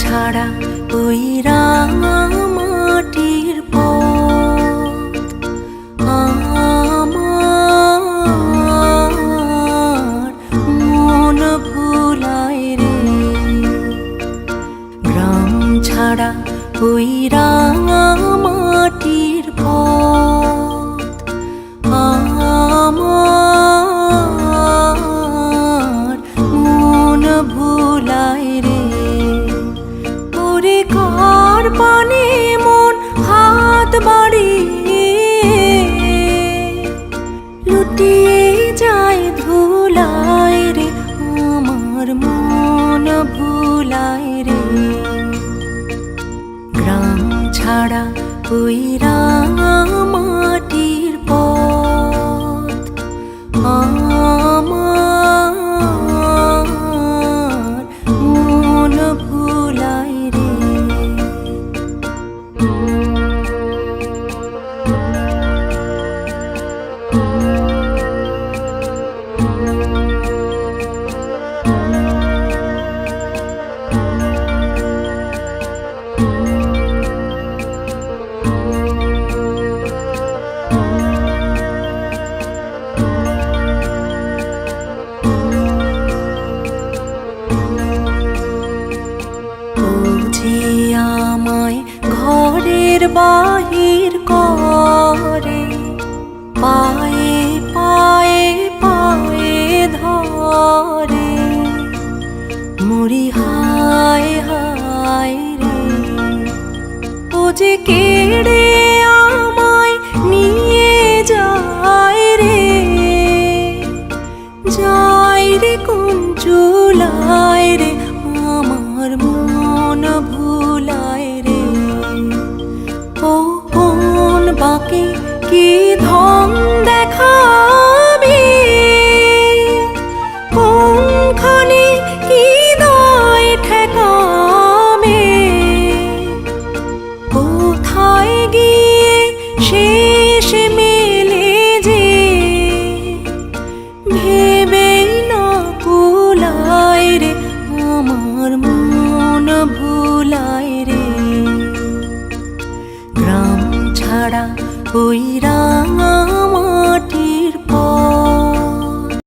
ছাড়া ওই মাটির পথ। আমার মন ভুলায় রে। গ্রাম ছাড়া ওই রাঙা হাত বাড়িয়ে লুটিয়ে যায় ধুলায় রে আমার মন ভুলায় রে। গ্রাম ছাড়া ওই বুঝি যাই রে কোন চুলায় রে, আমার মন ভুলায় রে। ও কোন বাকি কি ধন দেখা ওই রাঙা